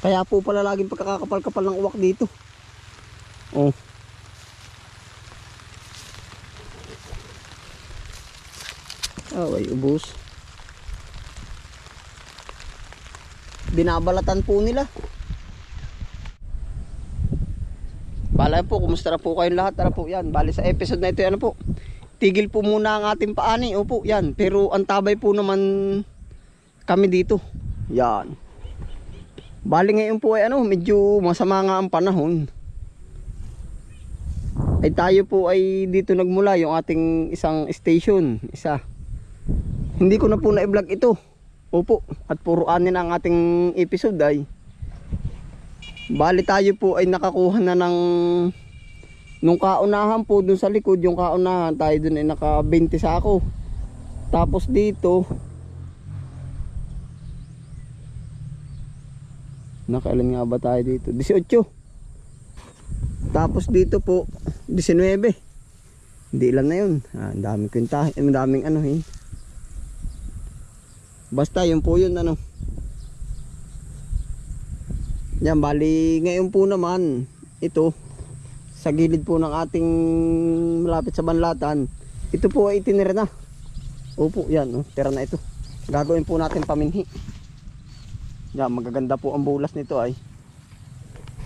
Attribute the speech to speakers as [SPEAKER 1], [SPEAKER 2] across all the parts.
[SPEAKER 1] Kaya po pala laging pagkakapal-kapal ng uwak dito. Oh. Oh, ay ubos. Binabalatan po nila. Bala po, kumusta na po kayong lahat? Ano po yan? Bali sa episode na ito, ano po? Tigil po muna ang ating paani. Opo, yan. Pero ang tabay po naman kami dito. Yan. Bali ngayon po ay ano, medyo masama nga ang panahon. Ay tayo po ay dito nagmula yung ating isang station, isa. Hindi ko na po na-vlog ito. Opo, at puro anin ang ating episode ay. Bali tayo po ay nakakuha na ng nung kaunahan po dun sa likod, yung kaunahan tayo dun ay naka 20 sako. Tapos dito Nakailan nga ba tayo dito? 18. Tapos dito po 19. Hindi ilan na yun. Ah, ang daming kwintahin, ang daming ano eh. Basta yun po yun ano. Yan, bali ngayon po naman ito sa gilid po ng ating malapit sa banlatan. Ito po ay itinira na. Opo, yan, oh, tira na ito. Gagawin po natin paminhi. Yan, magaganda po ang bulas nito ay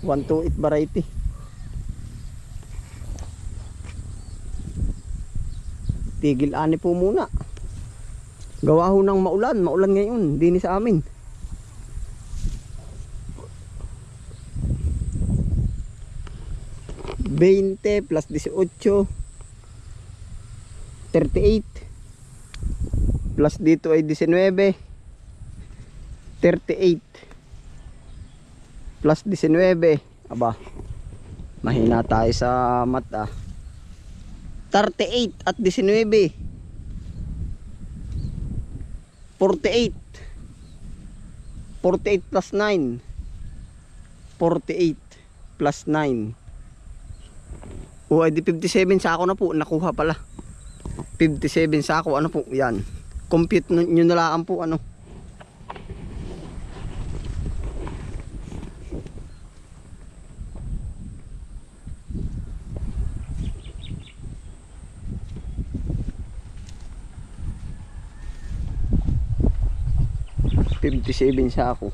[SPEAKER 1] 128 variety. Tigil ani po muna. Gawa ho ng maulan, maulan ngayon, dini sa amin. Veinte plus 18 38 plus dito ay 19 38 plus 19 aba mahina tayo sa mata 38 at 19 48 48 plus 9 48 plus 9 o ay di 57 sa ako na po. Nakuha pala. 57 sa ako ano po yan. Compute nyo na lang po ano Fifty seven sa ako.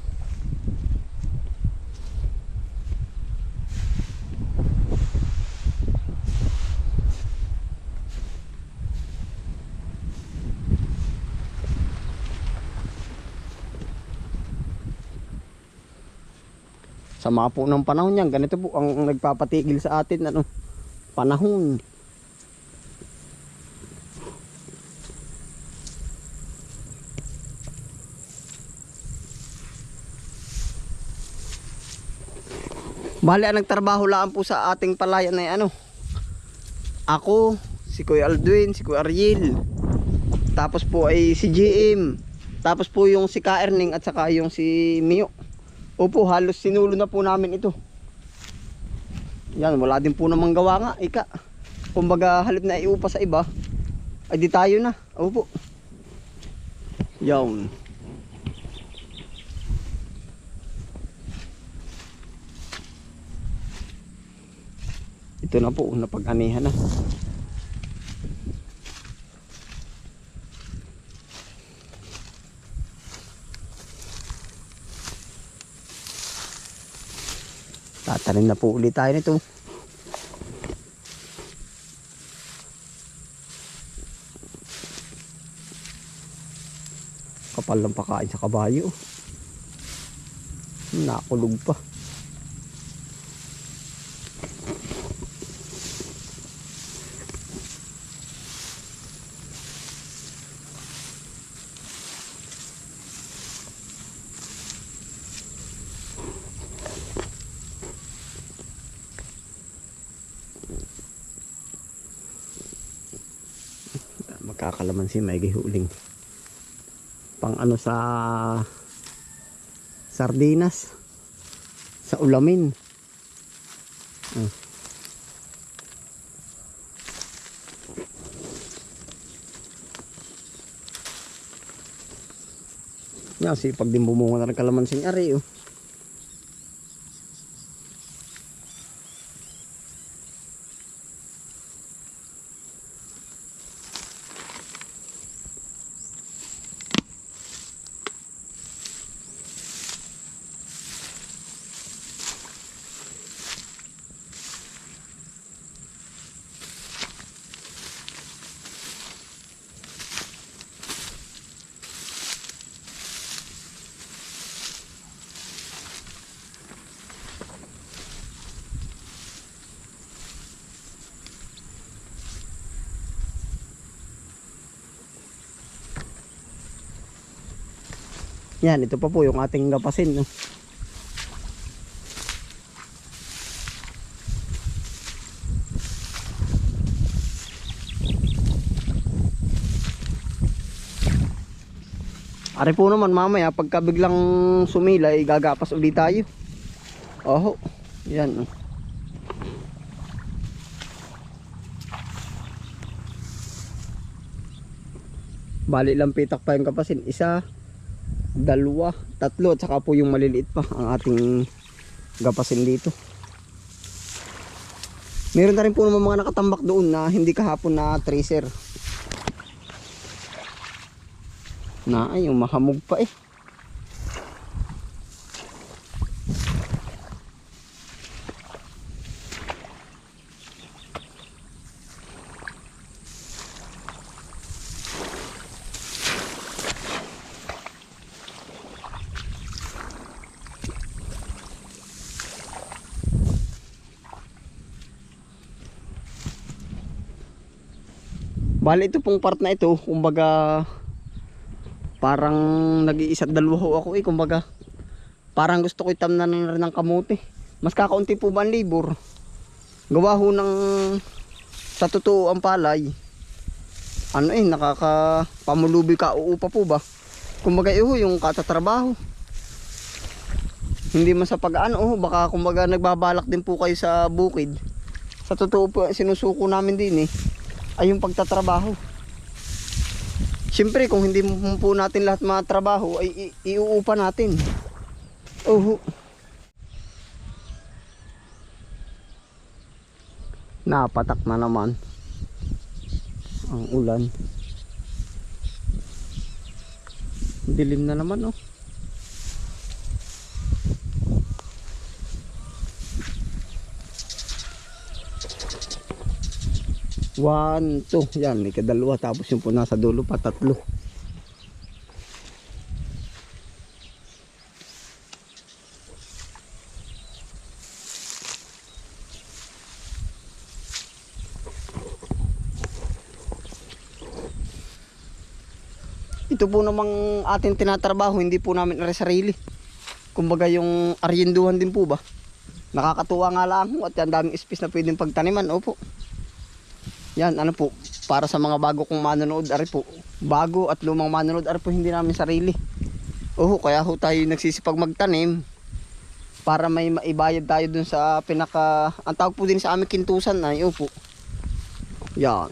[SPEAKER 1] Sama po ng panahon yan. Ganito po ang nagpapatigil sa atin. Ano, panahon. Bali, ang nagtrabaho lang po sa ating palayan ay ano. Ako, si Kuya Aldwin, si Kuya Ariel. Tapos po ay si GM. Tapos po yung si Ka Erning at saka yung si Mio. Opo, halos sinulo na po namin ito. Yan, wala din po namang gawa nga, ika. Kumbaga halip na iupa sa iba, ay di tayo na. Opo. Yan. Ito na po, napag-anihan na. Tatanim na po ulit tayo nito. Kapal lang pakain sa kabayo. Nakulog pa. Magkakalamansi may gihuling pang ano sa sardinas sa ulamin Ah. yan si pag din bumunga na ng kalamansing ari oh. Yan, ito pa po yung ating gapasin. No? Ari po naman mamaya pagka biglang sumilay gagapas ulit tayo. Oho. Yan. Bali lang pitak pa yung kapasin. Isa, dalawa, tatlo at saka po yung maliliit pa ang ating gapasin dito. Meron na rin po naman mga nakatambak doon na hindi kahapon na tracer. Na ay, yung mahamog pa eh. Bali ito pong part na ito, kumbaga parang nag-iisa dalawa ako eh, kumbaga parang gusto ko itamnan na rin ng kamote. Mas kakaunti po ba ang libor? Gawa ho ng sa totoo ang palay. Ano eh, nakakapamulubi ka uupa po ba? Kumbaga iho yung katatrabaho. Hindi man sa pag-ano, oh, baka kumbaga nagbabalak din po kayo sa bukid. Sa totoo po, sinusuko namin din eh ay yung pagtatrabaho. Siyempre kung hindi po natin lahat matrabaho ay i- iuupa natin. Oho. Napatak na naman ang ulan. Dilim na naman oh. One, two. Yan, may kadalawa. Tapos yung po nasa dulo pa, tatlo. Ito po namang ating tinatrabaho, hindi po namin ari sarili. Kumbaga yung aryenduhan din po ba? Nakakatuwa nga lang at yan daming space na pwedeng pagtaniman. Opo. Yan, ano po, para sa mga bago kong manonood, ari po, bago at lumang manonood, ari po hindi namin sarili. Oo, kaya ho tayo nagsisipag magtanim para may maibayad tayo dun sa pinaka, ang tawag po din sa aming kintusan ay, opo. Yan.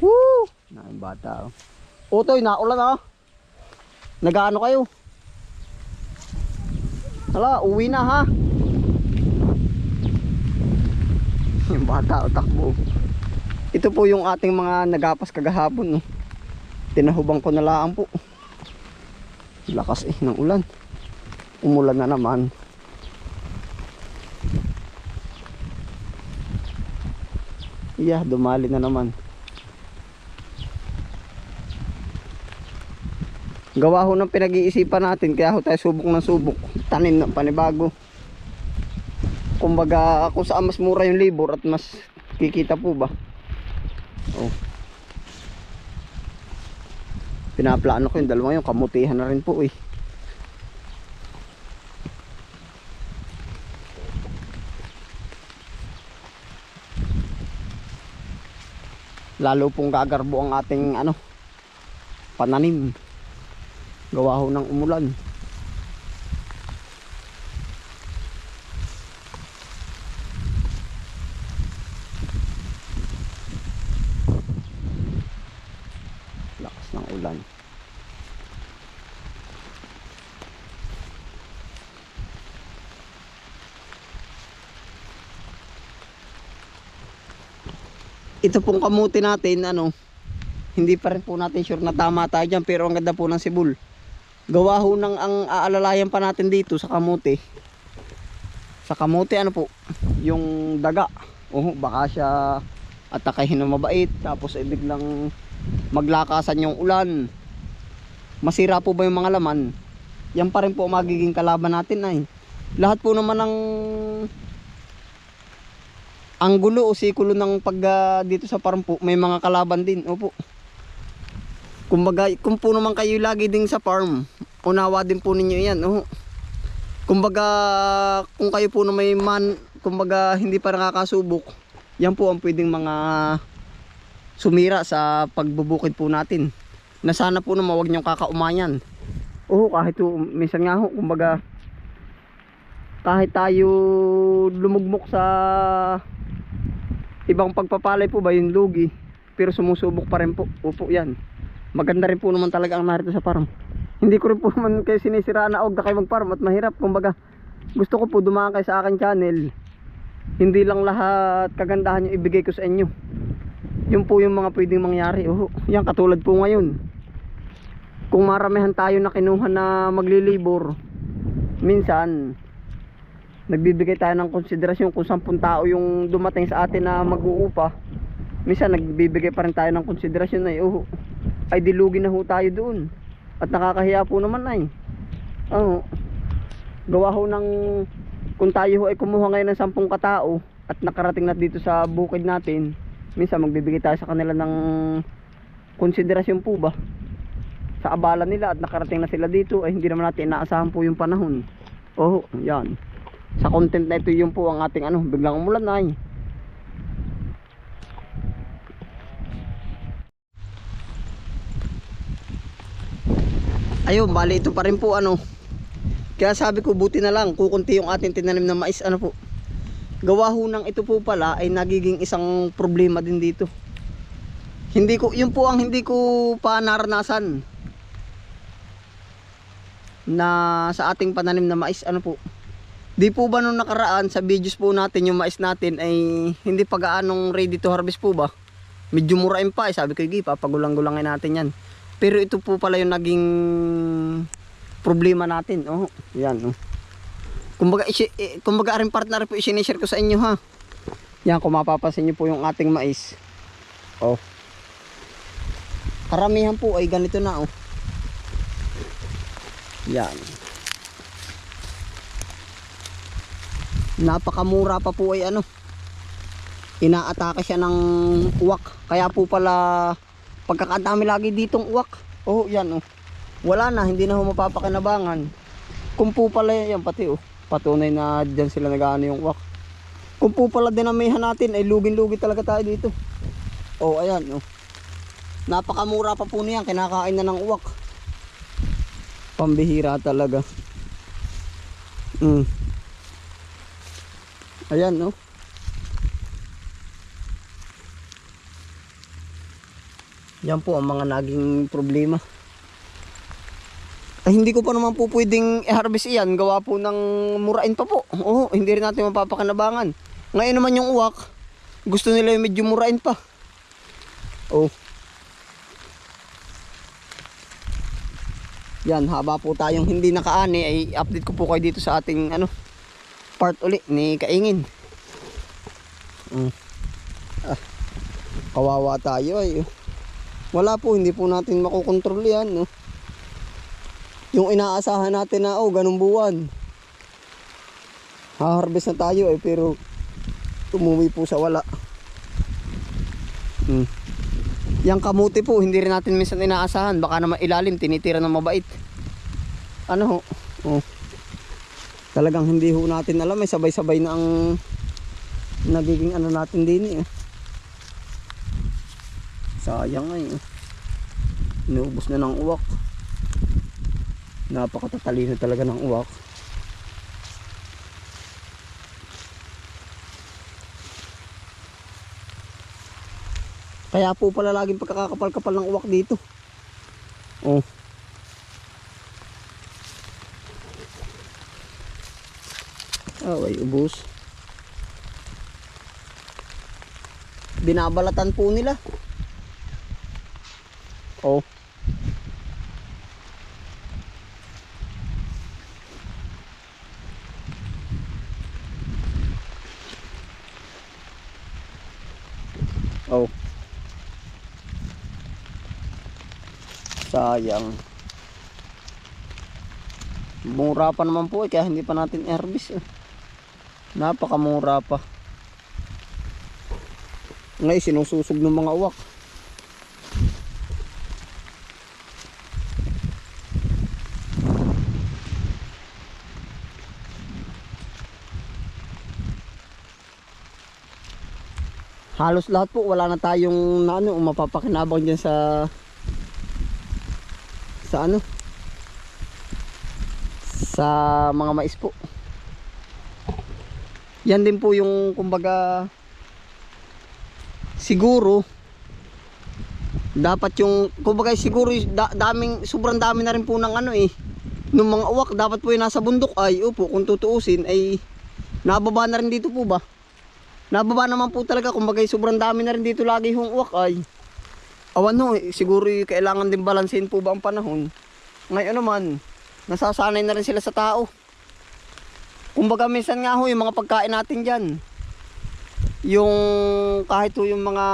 [SPEAKER 1] Woo! Nain bata, oh. Utoy, naulan ah. Nagaano kayo? Hala, uwi na ha. yung bata takbo. Ito po yung ating mga nagapas kagahapon no? tinahubang ko na lang po. Lakas eh ng ulan. Umulan na naman. Yeah dumali na naman. Gawa ho ng pinag-iisipan natin kaya ho tayo subok ng subok. Tanim ng panibago kumbaga kung saan mas mura yung labor at mas kikita po ba? Oh. Pinaplano ko yung dalawa yung kamutihan na rin po eh. Lalo pong gagarbo ang ating ano pananim. Gawa ho ng umulan lakas ng ulan ito pong kamuti natin ano hindi pa rin po natin sure na tama tayo dyan pero ang ganda po ng sibul. Gawa ho ng ang aalalayan pa natin dito sa kamuti. Sa kamuti ano po yung daga. Oh baka siya atakahin ng mabait tapos ay biglang maglakasan yung ulan. Masira po ba yung mga laman? Yan pa rin po magiging kalaban natin ay. Lahat po naman ng ang gulo o sikulo ng pag ah, dito sa farm po may mga kalaban din opo Kumbaga, kung po naman kayo lagi din sa farm, unawa din po ninyo yan. Oh. Kumbaga, kung kayo po na may man, kumbaga hindi pa nakakasubok, yan po ang pwedeng mga sumira sa pagbubukid po natin. Na sana po naman huwag niyong kakaumayan. Oo, kahit po, minsan nga ho, kumbaga, kahit tayo lumugmok sa ibang pagpapalay po ba yung lugi, pero sumusubok pa rin po. Opo, yan. Maganda rin po naman talaga ang narito sa farm. Hindi ko rin po naman kayo sinisiraan na og na kayo mag-farm at mahirap. Kumbaga, gusto ko po dumaan kayo sa akin channel. Hindi lang lahat kagandahan yung ibigay ko sa inyo. Yun po yung mga pwedeng mangyari. Oh, yan katulad po ngayon. Kung maramihan tayo na kinuha na maglilibor, minsan nagbibigay tayo ng konsiderasyon kung 10 tao yung dumating sa atin na mag-uupa. Minsan nagbibigay pa rin tayo ng konsiderasyon na oh, ay dilugi na ho tayo doon. At nakakahiya po naman ay. Oo. Gawa ho ng kung tayo ho ay kumuha ngayon ng 10 katao at nakarating na dito sa bukid natin, minsan magbibigay tayo sa kanila ng konsiderasyon po ba sa abala nila at nakarating na sila dito ay hindi naman natin inaasahan po yung panahon. Oh, yan. Sa content na ito yung po ang ating ano, biglang umulan na ay. Ayun, bali ito pa rin po ano. Kaya sabi ko buti na lang kukunti yung ating tinanim na mais ano po. Gawa ho ng ito po pala ay nagiging isang problema din dito. Hindi ko, yun po ang hindi ko pa naranasan na sa ating pananim na mais ano po. Di po ba nung nakaraan sa videos po natin yung mais natin ay hindi pa gaanong ready to harvest po ba? Medyo murain pa eh. Sabi ko, "Gi, papagulang-gulangin natin yan." Pero ito po pala yung naging problema natin. Oh, yan oh. Kumbaga, isi, eh, kumbaga rin partner po isinishare ko sa inyo ha. Yan, kung mapapansin nyo po yung ating mais. Oh. Karamihan po ay ganito na oh. Yan. Napakamura pa po ay ano. Inaatake siya ng uwak. Kaya po pala pagkakadami lagi ditong uwak. Oh, yan oh. Wala na, hindi na ho mapapakinabangan. Kung po pala yan pati oh. Patunay na dyan sila nag-ano yung uwak. Kung po pala dinamihan natin ay lugin-lugi talaga tayo dito. Oh, ayan oh. Napakamura pa po niyan, kinakain na ng uwak. Pambihira talaga. Mm. Ayan, no? Yan po ang mga naging problema. Ay, hindi ko pa naman po pwedeng i-harvest iyan. Gawa po ng murain pa po. Oo, hindi rin natin mapapakanabangan. Ngayon naman yung uwak, gusto nila yung medyo murain pa. Oh. Yan, haba po tayong hindi nakaani ay update ko po kayo dito sa ating ano part uli ni Kaingin. Mm. Ah, kawawa tayo ay. oh. Wala po, hindi po natin makokontrol yan. No? Yung inaasahan natin na, oh, ganung buwan. Ha-harvest na tayo eh, pero umuwi po sa wala. Hmm. Yang kamuti po, hindi rin natin minsan inaasahan. Baka naman ilalim, tinitira ng mabait. Ano ho? Oh. Talagang hindi ho natin alam. May sabay-sabay na ang nagiging ano natin din eh. Sayang ay. eh. Inuubos na ng uwak. Napakatatalino talaga ng uwak. Kaya po pala laging pagkakapal-kapal ng uwak dito. Oh. Oh, ay ubos. Binabalatan po nila. Oh. Oh. Sayang. Mura pa naman po eh, kaya hindi pa natin i-harvest eh napakamura pa. Ngayon eh, sinususog ng mga uwak. Halos lahat po wala na tayong na ano, mapapakinabang dyan sa sa ano sa mga mais po yan din po yung kumbaga siguro dapat yung kumbaga siguro da, daming sobrang dami na rin po ng ano eh nung mga uwak dapat po yung nasa bundok. Ay upo kung tutuusin ay nababa na rin dito po ba? Nababa naman po talaga kumbaga sobrang dami na rin dito lagi yung uwak ay. Awan no eh, siguro kailangan din balansin po ba ang panahon? Ngayon naman nasasanay na rin sila sa tao kumbaga minsan nga ho yung mga pagkain natin dyan. Yung kahit ho yung mga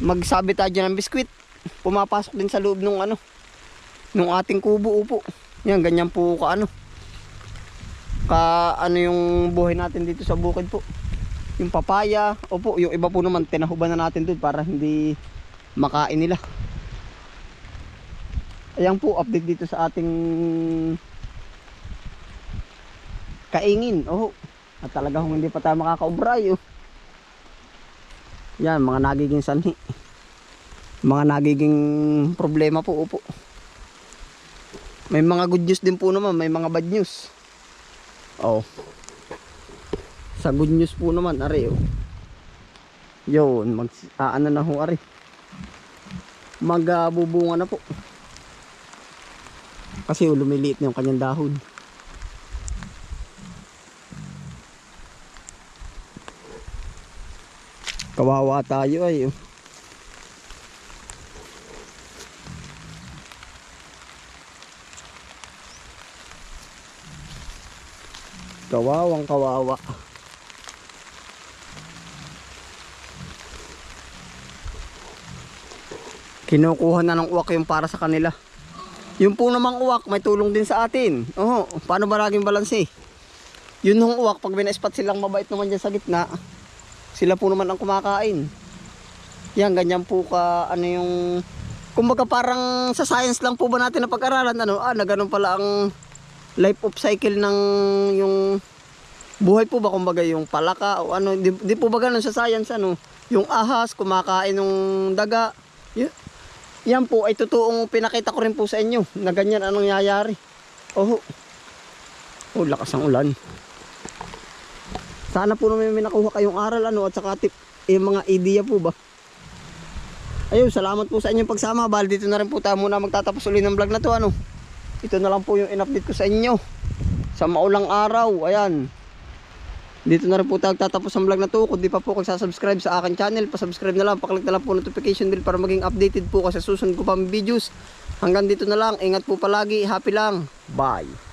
[SPEAKER 1] magsabi tayo ng biskwit pumapasok din sa loob nung ano nung ating kubo upo. Yan ganyan po ka ano ka ano yung buhay natin dito sa bukid po. Yung papaya opo yung iba po naman tinahuban na natin doon para hindi makain nila. Ayan po update dito sa ating kaingin. Oh at talaga kung hindi pa tayo makakaubray oh. yan mga nagiging sanhi. Mga nagiging problema po upo may mga good news din po naman may mga bad news. Oh. Sa good news po naman are oh. Yun mag ah, ano na ho are. Magbubunga na po. Kasi oh, lumiliit na yung kanyang dahon kawawa tayo ay oh. kawawang kawawa. Kinukuha na ng uwak yung para sa kanila. Yung po namang uwak may tulong din sa atin. Oo paano ba laging balanse? Yun yung uwak pag binaispat silang mabait naman dyan sa gitna sila po naman ang kumakain. Yan ganyan po ka ano yung kumbaga parang sa science lang po ba natin na pag-aralan ano? Ah na ganun pala ang life of cycle ng yung buhay po ba? Kumbaga yung palaka o ano di, di po ba ganun sa science ano? Yung ahas kumakain ng daga. Y- yan po ay totoong pinakita ko rin po sa inyo na ganyan anong nangyayari. Oh oh lakas ng ulan sana po naman may nakuha kayong aral ano at saka tip yung mga idea po ba? Ayun salamat po sa inyong pagsama. Bali dito na rin po tayo muna magtatapos ulit ng vlog na to ano. Ito na lang po yung in-update ko sa inyo. Sa maulang araw ayan. Dito na rin po tayo tatapos ang vlog na to. Kung di pa po kayo subscribe sa akin channel pa-subscribe na lang. Paklik na lang po notification bell para maging updated po kasi susunod ko pa videos. Hanggang dito na lang. Ingat po palagi. Happy lang. Bye